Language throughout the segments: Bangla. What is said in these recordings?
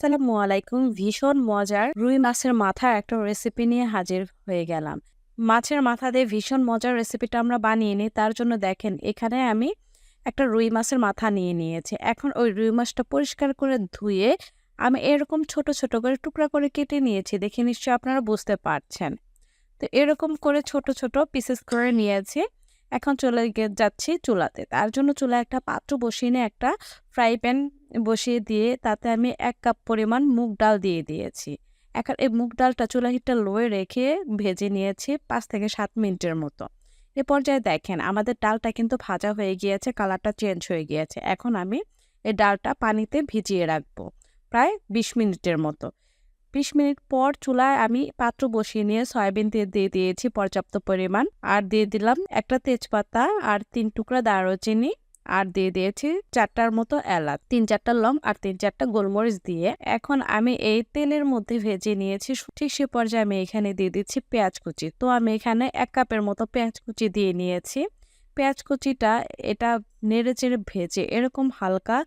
আসসালামু আলাইকুম। ভীষণ মজার রুই মাছের মাথার একটা রেসিপি নিয়ে হাজির হয়ে গেলাম। মাছের মাথা দিয়ে ভীষণ মজার রেসিপিটা আমরা বানিয়ে নিই। তার জন্য দেখেন, এখানে আমি একটা রুই মাছের মাথা নিয়ে নিয়েছি। এখন ওই রুই মাছটা পরিষ্কার করে ধুয়ে আমি এরকম ছোট ছোট করে টুকরা করে কেটে নিয়েছি। দেখে নিশ্চয়ই আপনারা বুঝতে পারছেন। তো এরকম করে ছোট ছোট পিসেস করে নিয়েছি। এখন চলে যাচ্ছি চুলাতে। তার জন্য চুলায় একটা পাত্র বসিয়ে নিয়ে একটা ফ্রাই প্যান বসিয়ে দিয়ে তাতে আমি এক কাপ পরিমাণ মুগ ডাল দিয়ে দিয়েছি। এখন এই মুগ ডালটা চুলা হিটটা লোয়ে রেখে ভেজে নিয়েছি পাঁচ থেকে সাত মিনিটের মতো। এ পর্যায়ে দেখেন আমাদের ডালটা কিন্তু ভাজা হয়ে গিয়েছে, কালারটা চেঞ্জ হয়ে গিয়েছে। এখন আমি এই ডালটা পানিতে ভিজিয়ে রাখব, প্রায় বিশ মিনিটের মতো। বিশ মিনিট পর চুলায় আমি পাত্র বসিয়ে নিয়ে সয়াবিন তেল দিয়ে দিয়েছি পর্যাপ্ত পরিমাণ। আর দিয়ে দিলাম একটা তেজপাতা আর তিন টুকরা দারুচিনি। আর দিয়ে দিয়েছি চারটার মতো এলাচ। তিন চারটা লং আর তিন চারটা গোলমরিচ দিয়ে এখন আমি এই তেলের মধ্যে ভেজে নিয়েছি ঠিক সে পর্যায়ে আমি এখানে দিয়ে দিচ্ছি পেঁয়াজ কুচি। তো আমি এখানে এক কাপের মতো পেঁয়াজ কুচি দিয়ে নিয়েছি। পেঁয়াজ কুচিটা এটা নেড়ে চেড়ে ভেজে এরকম হালকা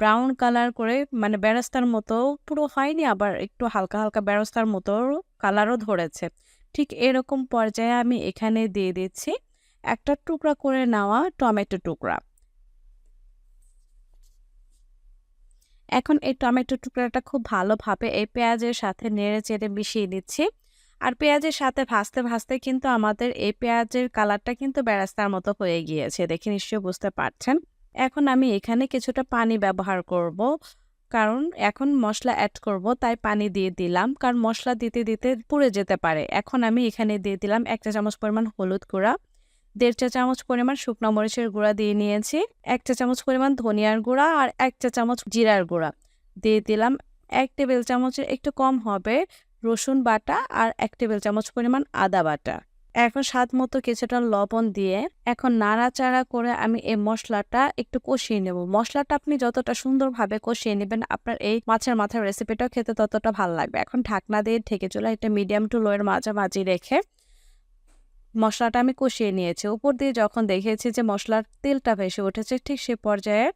ব্রাউন কালার করে মানে বেরাস্তার মতো পুরো হয়নি আবার একটু হালকা হালকা বেরাস্তার মতো কালারও ধরেছে। ঠিক এরকম পর্যায়ে আমি এখানে দিয়ে দিচ্ছি একটা টুকরা করে নেওয়া টমেটো টুকরা। এখন এই টমেটো টুকরাটা খুব ভালোভাবে এই পেঁয়াজের সাথে নেড়ে চেড়ে মিশিয়ে নিচ্ছি। আর পেঁয়াজের সাথে ভাজতে ভাজতে কিন্তু আমাদের এই পেঁয়াজের কালারটা কিন্তু বেরাস্তার মতো হয়ে গিয়েছে, দেখে নিশ্চয়ই বুঝতে পারছেন। এখন আমি এখানে কিছুটা পানি ব্যবহার করব। কারণ এখন মশলা অ্যাড করব, তাই পানি দিয়ে দিলাম। কারণ মশলা দিতে দিতে পুড়ে যেতে পারে। এখন আমি এখানে দিয়ে দিলাম এক চা চামচ পরিমাণ হলুদ গুঁড়া, দেড় চা চামচ পরিমাণ শুকনো মরিচের গুঁড়া দিয়ে নিয়েছি, এক চা চামচ পরিমাণ ধনিয়ার গুঁড়া আর এক চা চামচ জিরার গুঁড়া। দিয়ে দিলাম এক টেবিল চামচের একটু কম হবে রসুন বাটা আর এক টেবিল চামচ পরিমাণ আদা বাটা। এখন স্বাদ মতো কিছুটা লবণ দিয়ে এখন নাড়াচাড়া করে আমি এই মশলাটা একটু কষিয়ে নেব। মশলাটা আপনি যতটা সুন্দরভাবে কষিয়ে নেবেন, আপনার এই মাছের মাথার রেসিপিটাও খেতে ততটা ভালো লাগবে। এখন ঢাকনা দিয়ে ঢেকে চলে এটা মিডিয়াম টু লোয়ের মাঝামাঝি রেখে মশলাটা আমি কষিয়ে নিয়েছি। উপর দিয়ে যখন দেখেছি যে মশলার তেলটা ভেসে উঠেছে, ঠিক সে পর্যায়ে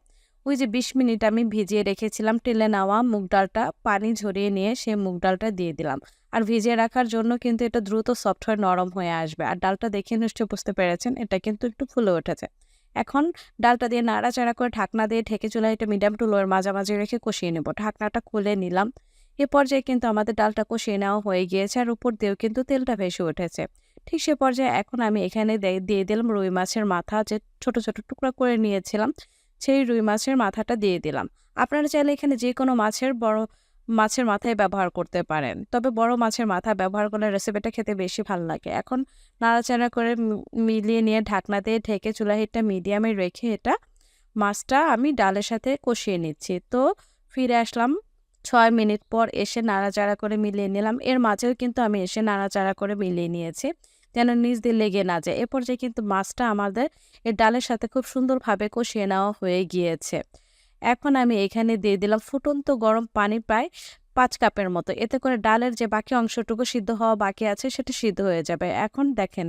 ওই যে বিশ মিনিট আমি ভিজিয়ে রেখেছিলাম টেলে নেওয়া মুগ ডালটা, পানি ঝরিয়ে নিয়ে সেই মুগ ডালটা দিয়ে দিলাম। আর ভিজিয়ে রাখার জন্য কিন্তু এটা দ্রুত সফট হয়ে নরম হয়ে আসবে। আর ডালটা দেখে নিশ্চয়ই বুঝতে পেরেছেন, এটা কিন্তু একটু ফুলে উঠেছে। এখন ডালটা দিয়ে নাড়াচাড়া করে ঢাকনা দিয়ে ঢেকে চলে এটা মিডিয়াম টু লোয়ের মাঝামাঝি রেখে কষিয়ে নেব। ঢাকনাটা খুলে নিলাম। এ পর্যায়ে কিন্তু আমাদের ডালটা কষিয়ে নেওয়া হয়ে গিয়েছে আর উপর দিয়েও কিন্তু তেলটা ভেসে উঠেছে। ঠিক সে পর্যায়ে এখন আমি এখানে দিয়ে দিলাম রুই মাছের মাথা যে ছোট ছোট টুকরা করে নিয়েছিলাম। সেই রুই মাছের মাথাটা দিয়ে দিলাম। আপনারা চাইলে এখানে যে কোনো মাছের বড় মাছের মাথায় ব্যবহার করতে পারেন। তবে বড় মাছের মাথা ব্যবহার করলে রেসিপিটা খেতে বেশি ভালো লাগে। এখন নাড়াচাড়া করে মিলিয়ে নিয়ে ঢাকনা দিয়ে ঢেকে চুলা হিটটা মিডিয়ামে রেখে এটা মাছটা আমি ডালের সাথে কষিয়ে নিচ্ছি। তো ফিরে আসলাম। ছয় মিনিট পর এসে নাড়াচাড়া করে মিলিয়ে নিলাম। এর মাঝেও কিন্তু আমি এসে নাড়াচাড়া করে মিলিয়ে নিয়েছি। যেন নিচ দিয়ে লেগে না যায়। এ পর্যায়ে কিন্তু মাছটা আমাদের এর ডালের সাথে খুব সুন্দরভাবে কষিয়ে নেওয়া হয়ে গিয়েছে। এখন আমি এখানে দিয়ে দিলাম ফুটন্ত গরম পানি প্রায় পাঁচ কাপের মতো। এতে করে ডালের যে বাকি অংশটুকু সিদ্ধ হওয়া বাকি আছে, সেটা সিদ্ধ হয়ে যাবে। এখন দেখেন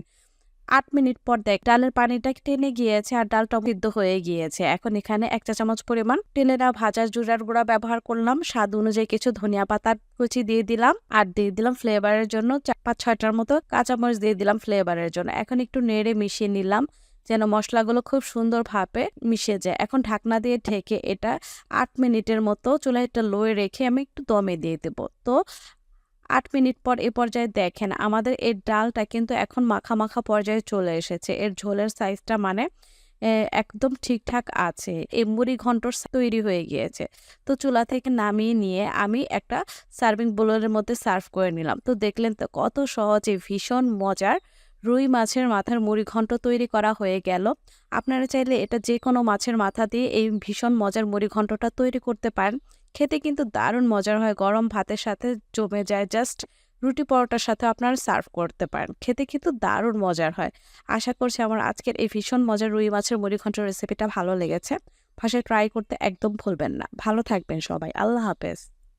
আট মিনিট পর দেখ, ডালের পানিটা টেনে গিয়েছে আর ডালটা সিদ্ধ হয়ে গিয়েছে। এখন এখানে এক চা চামচ পরিমাণ টেনে নেওয়া ভাজা জুড়ার গুঁড়া ব্যবহার করলাম। স্বাদ অনুযায়ী কিছু ধনিয়া পাতার কুচি দিয়ে দিলাম আর দিয়ে দিলাম ফ্লেভারের জন্য চার পাঁচ ছয়টার মতো কাঁচামরিচ দিয়ে দিলাম ফ্লেভারের জন্য। এখন একটু নেড়ে মিশিয়ে নিলাম যেন মশলাগুলো খুব সুন্দরভাবে মিশে যায়। এখন ঢাকনা দিয়ে ঢেকে এটা আট মিনিটের মতো চুলাইটা লোয়ে রেখে আমি একটু দমে দিয়ে দেবো। তো আট মিনিট পর এ পর্যায়ে দেখেন, আমাদের এর ডালটা কিন্তু এখন মাখা মাখা পর্যায়ে চলে এসেছে। এর ঝোলের সাইজটা মানে একদম ঠিকঠাক আছে। এই মুড়ি ঘন্টর তৈরি হয়ে গিয়েছে। তো চুলা থেকে নামিয়ে নিয়ে আমি একটা সার্ভিং বোলের মধ্যে সার্ভ করে নিলাম। তো দেখলেন তো কত সহজে, ভীষণ মজার। রুই মাছের মাথার মুড়ি ঘন্ট তৈরি করা হয়ে গেল। আপনারা চাইলে এটা যে কোনো মাছের মাথা দিয়ে এই ভীষণ মজার মুড়ি ঘন্টটা তৈরি করতে পারেন। খেতে কিন্তু দারুণ মজার হয়। গরম ভাতের সাথে জমে যায় জাস্ট রুটি পরোটার সাথে আপনারা সার্ভ করতে পারেন। খেতে কিন্তু দারুণ মজার হয়। আশা করছি আমার আজকের এই ভীষণ মজার রুই মাছের মুড়িঘণ্ট রেসিপিটা ভালো লেগেছে। ভাষায় ট্রাই করতে একদম ভুলবেন না। ভালো থাকবেন সবাই। আল্লাহ হাফেজ।